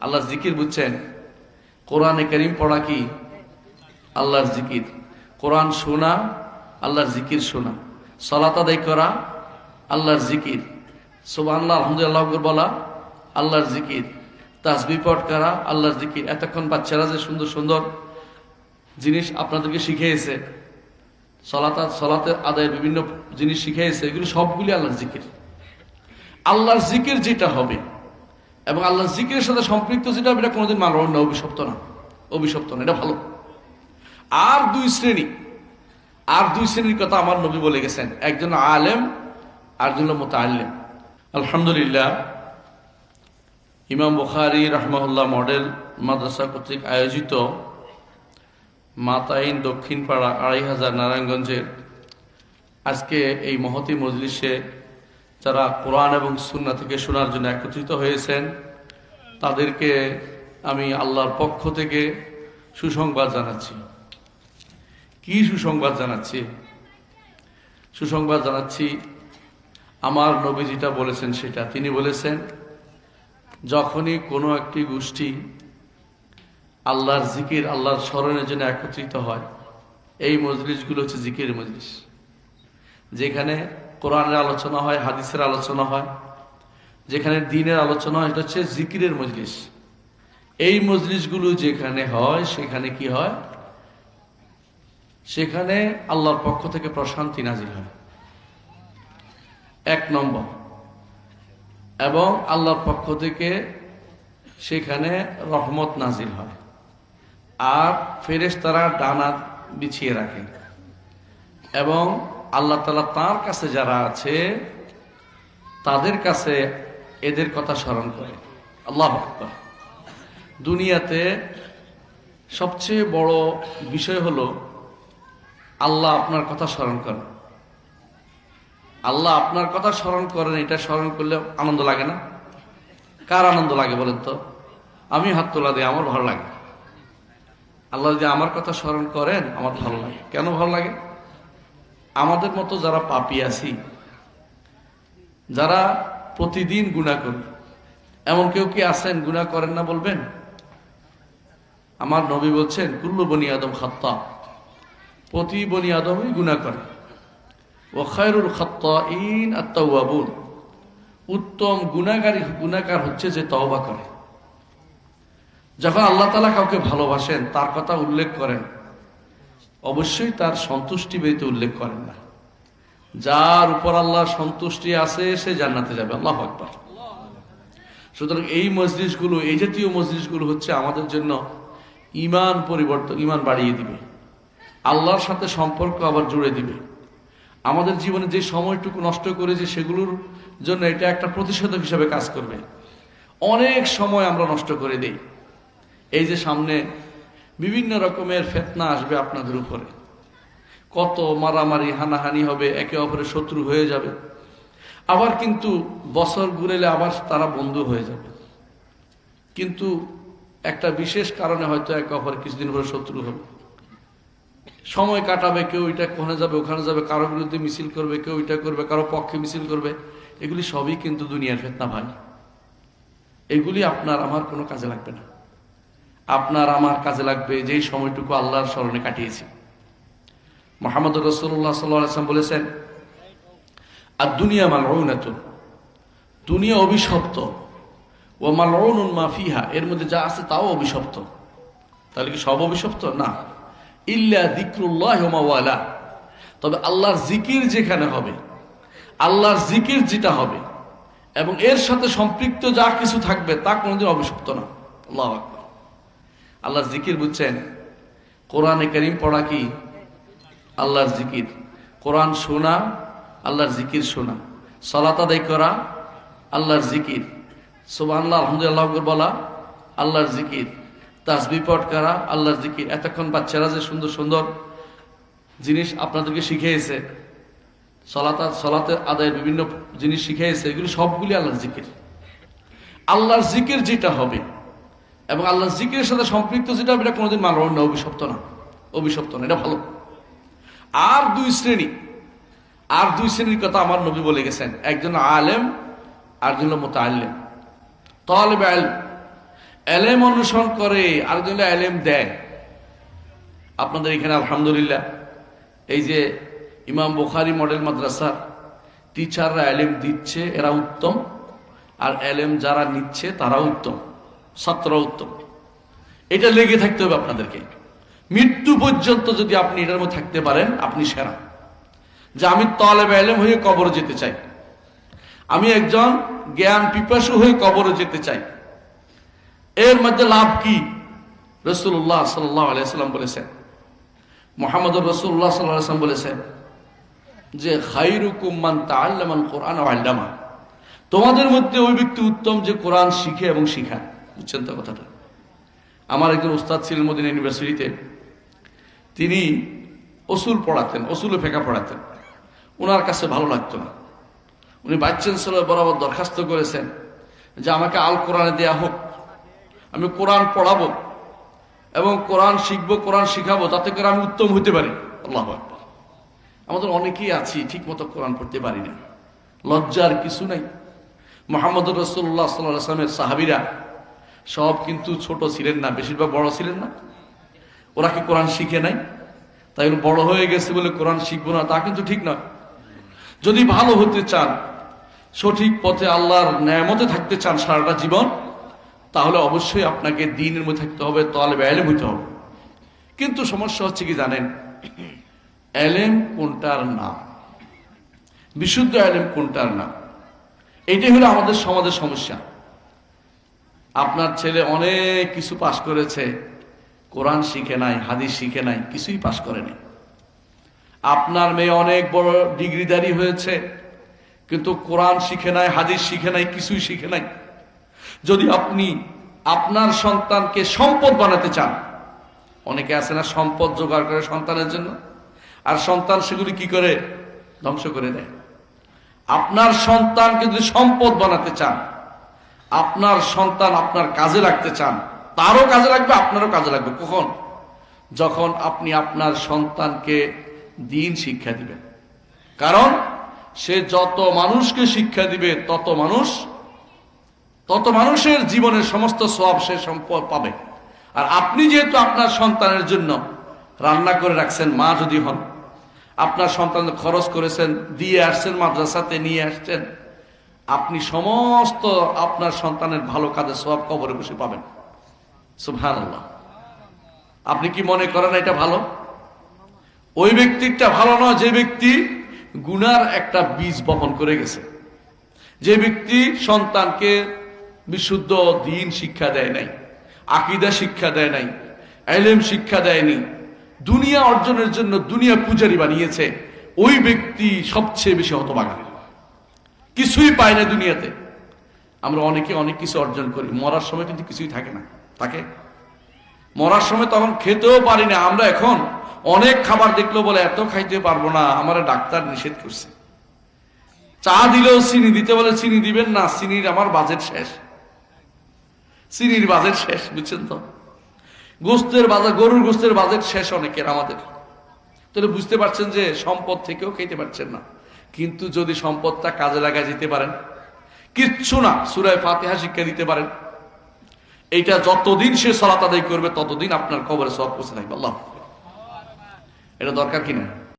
আল্লাহ জিকির বুঝছেন? কোরআনে করিম পড়া কি? আল্লাহর জিকির। কোরআন শোনা, আল্লাহর জিকির শোনা। সলাত আদায় করা, আল্লাহর জিকির। সুবাহ আল্লাহ আলহামদুলিল্লাহ বলা, আল্লাহর জিকির। তাসবি পট করা, আল্লাহর জিকির। এতক্ষণ বাচ্চারা যে সুন্দর সুন্দর জিনিস আপনাদেরকে শিখিয়েছে, সলাতা সলাতে আদায়ের বিভিন্ন জিনিস শিখিয়েছে, এগুলো সবগুলি আল্লাহর জিকির। আল্লাহর জিকির যেটা হবে এবং আল্লাহর জিকিরের সাথে সম্পৃক্ত যেটা এটা কোনোদিন মানব না, অভিশপ্ত না। অভিশপ্ত না, এটা ভালো। আর দুই শ্রেণি, আর দুই শ্রেণির কথা আমার নবী বলে গেছেন। একজন আলেম আর একজন আলেম আলহামদুলিল্লাহ, ইমাম বুখারি রহমাউল্লাহ মডেল, মাদ্রাসা কর্তৃক আয়োজিত মাতাইন দক্ষিণ পাড়া আড়াই হাজার নারায়ণগঞ্জের আজকে এই মহতি মজলিসে যারা কোরআন এবং সুন্না থেকে শোনার জন্য একত্রিত হয়েছেন, তাদেরকে আমি আল্লাহর পক্ষ থেকে সুসংবাদ জানাচ্ছি। কি সুসংবাদ জানাচ্ছি? সুসংবাদ জানাচ্ছি, আমার নবী যেটা বলেছেন সেটা। তিনি বলেছেন, যখনই কোনো একটি গোষ্ঠী আল্লাহর জিকির আল্লাহর স্মরণের জন্য একত্রিত হয়, এই মজলিসগুলো হচ্ছে জিকির মজলিস। যেখানে কোরআনের আলোচনা হয়, হাদিসের আলোচনা হয়, যেখানে দিনের আলোচনা হয় এটা হচ্ছে জিকিরের মজলিস। এই মজলিসগুলো যেখানে হয়, সেখানে কি হয়? সেখানে আল্লাহর পক্ষ থেকে প্রশান্তি নাজির হয়। এক নম্বর। এবং আল্লাহর পক্ষ থেকে সেখানে রহমত নাজির হয়। আর ফেরেশ তারা ডানা বিছিয়ে রাখে। এবং আল্লাহ তালা তার কাছে যারা আছে, তাদের কাছে এদের কথা স্মরণ করে। আল্লাহ দুনিয়াতে সবচেয়ে বড় বিষয় হলো, আল্লাহ আপনার কথা স্মরণ করেন। আল্লাহ আপনার কথা স্মরণ করেন, এটা স্মরণ করলে আনন্দ লাগে না? কার আনন্দ লাগে বলেন তো? আমি হাত তোলা দিই আমার ভালো লাগে। আল্লাহ যদি আমার কথা স্মরণ করেন, আমার ভালো লাগে। কেন ভালো লাগে? আমাদের মতো যারা পাপি আছি, যারা প্রতিদিন গুণা করি, এমন কেউ কি আছেন গুণা করেন না বলবেন? আমার নবী বলছেন, কুল্লু বনি আদম খাত্তা প্রতি বনি আদমই গুণা করে। ও খায়রুল খাত্তা ইন আত্মাবুন উত্তম গুণাগারী গুণাকার হচ্ছে যে তওবা করে। যখন আল্লাহ তালা কাউকে ভালোবাসেন, তার কথা উল্লেখ করেন অবশ্যই তার সন্তুষ্টি ব্যতীত উল্লেখ করেন না। যার উপর আল্লাহ সন্তুষ্টি আছে, সে জান্নাতে যাবে। আল্লাহ আকবর। সুতরাং এই মজলিসগুলো, এই জাতীয় মজলিসগুলো হচ্ছে আমাদের জন্য ইমান পরিবর্তন ইমান বাড়িয়ে দিবে। আল্লাহর সাথে সম্পর্ক আবার জুড়ে দিবে। আমাদের জীবনে যে সময়টুকু নষ্ট করেছে, সেগুলোর জন্য এটা একটা প্রতিষেধক হিসাবে কাজ করবে। অনেক সময় আমরা নষ্ট করে দেই। এই যে সামনে বিভিন্ন রকমের ফেতনা আসবে আপনাদের উপরে। কত মারামারি, হানাহানি হবে, একে অপরের শত্রু হয়ে যাবে। আবার কিন্তু বছর ঘুরেলে আবার তারা বন্ধু হয়ে যাবে। কিন্তু একটা বিশেষ কারণে হয়তো একে অপরের কিছুদিন পরে শত্রু হবে। সময় কাটাবে, কেউ এটা ওখানে যাবে ওখানে যাবে, কারও বিরুদ্ধে মিছিল করবে, কেউ এটা করবে, কারও পক্ষে মিছিল করবে। এগুলি সবই কিন্তু দুনিয়ার ফেতনা ভাই। এগুলি আপনার, আমার কোনো কাজে লাগবে না। আপনার আমার কাজে লাগবে, যেই সময়টুকু আল্লাহর স্মরণে কাটিয়েছি। মোহাম্মদ রসুল্লাহ সাল্লাম বলেছেন আর দুনিয়া মাল দুনিয়া অভিশপ্ত ও মাল মাফিহা এর মধ্যে যা আছে তাও অভিশপ্ত। তাহলে কি সব অভিশপ্ত? না। ইল্লা দিক্রুল্লাহ মাওয়ালা তবে আল্লাহর জিকির যেখানে হবে, আল্লাহর জিকির যেটা হবে, এবং এর সাথে সম্পৃক্ত যা কিছু থাকবে, তা কোনোদিন অভিশপ্ত না। আল্লাহ আকবর। আল্লাহর জিকির বুঝছেন? কোরআনে করিম পড়া কি? আল্লাহর জিকির। কোরআন শোনা, আল্লাহর জিকির শোনা। সলাত আদায় করা, আল্লাহর জিকির। সুবাহ আলহামদুলিল্লাহ বলা, আল্লাহর জিকির। তাসবি পট করা, আল্লাহর জিকির। এতক্ষণ বাচ্চারা যে সুন্দর সুন্দর জিনিস আপনাদেরকে শিখিয়েছে, সলাতা সলাতে আদায়ের বিভিন্ন জিনিস শিখিয়েছে, এগুলি সবগুলি আল্লাহর জিকির। আল্লাহর জিকির যেটা হবে এবং আল্লাহর জিকিরের সাথে সম্পৃক্ত যেটা, এটা কোনোদিন মানব না অভিশপ্ত না। অভিশপ্ত না, এটা ভালো। আর দুই শ্রেণি, আর দুই শ্রেণির কথা আমার নবী বলে গেছেন। একজন আলেম আর একজন আলেম তালেব আল এলেম অনুসরণ করে আর আরেকজন এলেম দেয়। আপনাদের এখানে আলহামদুলিল্লাহ, এই যে ইমাম বুখারি মডেল মাদ্রাসার টিচাররা এলেম দিচ্ছে, এরা উত্তম। আর এলেম যারা নিচ্ছে তারা উত্তম। ছাত্ররা উত্তম। এটা লেগে থাকতে হবে আপনাদেরকে। মৃত্যু পর্যন্ত যদি আপনি এটার মধ্যে থাকতে পারেন, আপনি সেরা। যে আমি তলেব এলেম হয়ে কবর যেতে চাই। আমি একজন জ্ঞান পিপাসু হয়ে কবরে যেতে চাই। এর মধ্যে লাভ কি? রসুল্লাহ সাল্লাহ আলাইসাল্লাম বলেছেন। মোহাম্মদ রসুল্লাহ সাল্লাম বলেছেন যে খাইরুকুম্মান তাল্লামান কোরআন আল্লামা। তোমাদের মধ্যে ওই ব্যক্তি উত্তম যে কোরআন শিখে এবং শিখায়। বুঝছেন তো কথাটা। আমার একজন উস্তাদ ছিলেন মদিনা ইউনিভার্সিটিতে। তিনি অসুল পড়াতেন অসুলে ফেঁকা পড়াতেন। ওনার কাছে ভালো লাগতো না। উনি ভাইস চ্যান্সেলর বরাবর দরখাস্ত করেছেন যে আমাকে আল কোরআনে দেয়া হোক, আমি কোরআন পড়াবো এবং কোরআন শিখব, কোরআন শিখাবো, যাতে করে আমি উত্তম হতে পারি। আল্লাহ আমাদের অনেকেই আছি ঠিক মতো কোরআন পড়তে পারি না। লজ্জার কিছু নাই। মোহাম্মদ রসুল্লাহ সাল্লাহ আসলামের সাহাবিরা সব কিন্তু ছোট ছিলেন না, বেশিরভাগ বড় ছিলেন না। ওরা কি কোরআন শিখে নাই? তাই বড় হয়ে গেছে বলে কোরআন শিখব না, তা কিন্তু ঠিক নয়। যদি ভালো হতে চান, সঠিক পথে আল্লাহর ন্যায়মতে থাকতে চান সারাটা জীবন, তাহলে অবশ্যই আপনাকে দিনের মধ্যে থাকতে হবে তলে এলেম হইতে হবে। কিন্তু সমস্যা হচ্ছে কি জানেন? এলেম কোনটার নাম বিশুদ্ধ এলেম কোনটার নাম এটাই হলো আমাদের সমাজের সমস্যা। আপনার ছেলে অনেক কিছু পাশ করেছে। কোরআন শিখে নাই, হাদিস শিখে নাই, কিছুই পাশ করেনি। আপনার মেয়ে অনেক বড় ডিগ্রিদারি হয়েছে, কিন্তু কোরআন শিখে নাই, হাদিস শিখে নাই, কিছুই শিখে নাই। যদি আপনি আপনার সন্তানকে সম্পদ বানাতে চান, অনেকে আছে না সম্পদ জোগাড় করে সন্তানের জন্য, আর সন্তান সেগুলি কি করে? ধ্বংস করে দেয়। আপনার সন্তানকে যদি সম্পদ বানাতে চান আপনার সন্তান আপনার কাজে লাগতে চান, তারও কাজে লাগবে, আপনারও কাজে লাগবে। কখন? যখন আপনি আপনার সন্তানকে দিন শিক্ষা দিবেন। কারণ, সে যত মানুষকে শিক্ষা দিবে, তত মানুষ, তত মানুষের জীবনের সমস্ত সব সে সম্পদ পাবে। আর আপনি যেহেতু আপনার সন্তানের জন্য রান্না করে রাখছেন, মা যদি হন, আপনার সন্তান খরচ করেছেন, দিয়ে আসছেন, মাদ্রাসাতে নিয়ে আসছেন আপনি সমস্ত আপনার সন্তানের ভালো কাজে সব কবরে বসে পাবেন। সুভান আপনি কি মনে করেন এটা ভালো? ওই ব্যক্তিটা ভালো নয় যে ব্যক্তি গুনার একটা বীজ বপন করে গেছে। যে ব্যক্তি সন্তানকে বিশুদ্ধ দিন শিক্ষা দেয় নাই, আকিদা শিক্ষা দেয় নাই, এলেম শিক্ষা দেয়নি, দুনিয়া অর্জনের জন্য দুনিয়া পূজারি বানিয়েছে, ওই ব্যক্তি সবচেয়ে বেশি হতবাগা। কিছুই পায় না দুনিয়াতে। আমরা অনেকে অনেক কিছু অর্জন করি। মরার সময় কিন্তু কিছুই থাকে না। থাকে? মরার সময় তখন খেতেও পারি না। আমরা এখন অনেক খাবার দেখল বলে, এত খাইতে পারব না। আমার ডাক্তার নিষেধ করছে। চা দিলেও চিনি দিতে বলে, চিনি দিবেন না। চিনির আমার বাজেট শেষ। চিনির বাজেট শেষ, বুঝছেন তো? গোস্তের বাজার গরুর গোস্তের বাজেট শেষ অনেকের, আমাদের। তাহলে বুঝতে পারছেন যে সম্পদ থেকেও খেতে পারছেন না। কিন্তু যদি সম্পদটা কাজে লাগায় যেতে পারেন, কিচ্ছু না, সুরায় ফাতেহা শিক্ষা দিতে পারেন। এইটা যতদিন সে সলাত আদায় করবে, ততদিন আপনার কবরে সব পৌঁছে থাকবে আল্লাহ। এটা দরকার কিনা